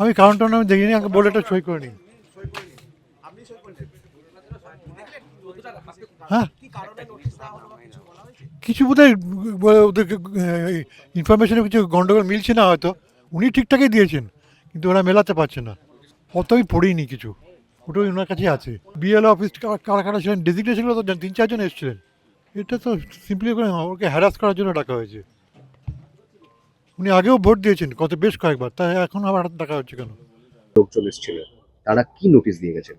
আমি কারণটা আমি দেখিনি আমাকে বলে একটা সই করে নিন হ্যাঁ। কিছু বোধহয় ওদেরকে ইনফরমেশনে কিছু গন্ডগোল মিলছে না হয়তো। উনি ঠিকঠাকই দিয়েছেন, কিন্তু ওরা মেলাতে পারছে না। অত আমি পড়িনি কিছু। ওটা ওই ওনার কাছেই আছে। বিএলও অফিস কারা কারা ছিলেন ডেজিগনেশনগুলো তো তিন, চারজন এসেছিলেন। এটা তো সিম্পলি ওকে হ্যারাস করার জন্য ডাকা হয়েছে। উনি আগেও ভোট দিয়েছেন কত বেশ কয়েকবার তাই এখন আবার ডাকা হচ্ছে কেন? লোকজন এসেছিল। তারা কি নোটিশ দিয়ে গেছেন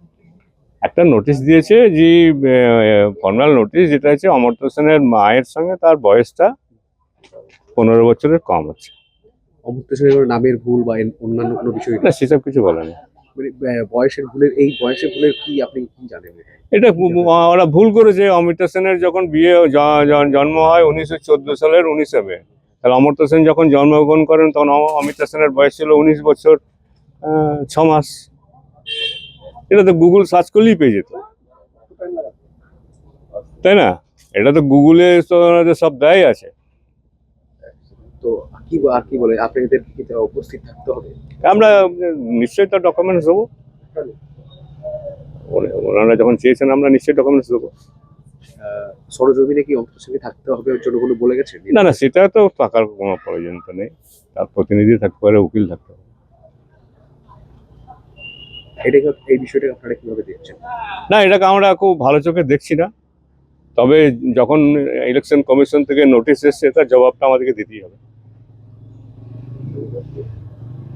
একটা নোটিশ দিয়েছে যে ফর্মাল নোটিশ যেটা হচ্ছে অমর্ত্য সেনের মায়ের সঙ্গে তার বয়সটা পনেরো বছরের কম হচ্ছে অমর্ত্য সেনের নামের ভুল বা অন্যান্য কোনো বিষয়? না সেসব কিছু বলেনি মানে আহ, বয়সের ভুলের এই বয়সের ভুলের কি আপনি কি জানেন? এটা ওরা ভুল করেছে অমিতা সেনের যখন বিয়ে জন্ম হয় উনিশশো চোদ্দ সালের উনিশে মে। তাহলে অমর্ত্য সেন যখন জন্মগ্রহণ করেন তখন অমিতা সেনের বয়স ছিল উনিশ বছর ছ মাস। এটা তো গুগল সার্চ করলেই পেয়ে যেত। তাই না? এটা তো গুগলে তো সব দেয় আছে। তো কি আর কি বলে আপনাদের উপস্থিত থাকতে হবে? আমরা নিশ্চয়ই তো ডকুমেন্টস দেবো। ওনারা যখন চেয়েছেন আমরা নিশ্চয়ই ডকুমেন্টস দেবো। সরজমিনে কি অমর্ত্য সেনকে থাকতে হবে ওর জন্য কোনো বলে গেছেন? না না সেটা তো টাকার কোনো প্রয়োজন তো নেই। তার প্রতিনিধি থাকতে পারে উকিল থাকতে পারে। এটাকে এই বিষয়টাকে আপনারা কীভাবে দেখছেন? না এটাকে আমরা খুব ভালো চোখে দেখছি না। তবে যখন ইলেকশন কমিশন থেকে নোটিশ এসছে তার জবাবটা আমাদেরকে দিতেই হবে।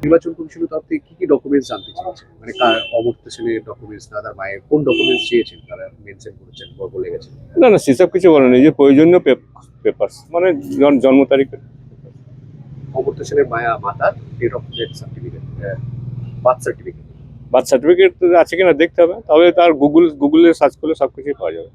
নির্বাচন কমিশনের তরফ থেকে কি কি ডকুমেন্টস জানতে চেয়েছেন মানে কার অমর্ত্য সেনের ডকুমেন্টস দাদার মায়ের কোন ডকুমেন্টস চেয়েছেন তারা? মেনশন করেছেন বলে গেছেন? না না সেসব কিছু বলেনি। যে প্রয়োজনীয় পেপার মানে জন্ম তারিখ। অমর্ত্য সেনের মায়া মাতার date of death certificate birth certificate birth certificate আছে কিনা দেখতে হবে। তবে তার গুগল গুগলে সার্চ করলে সব কিছুই পাওয়া যাবে।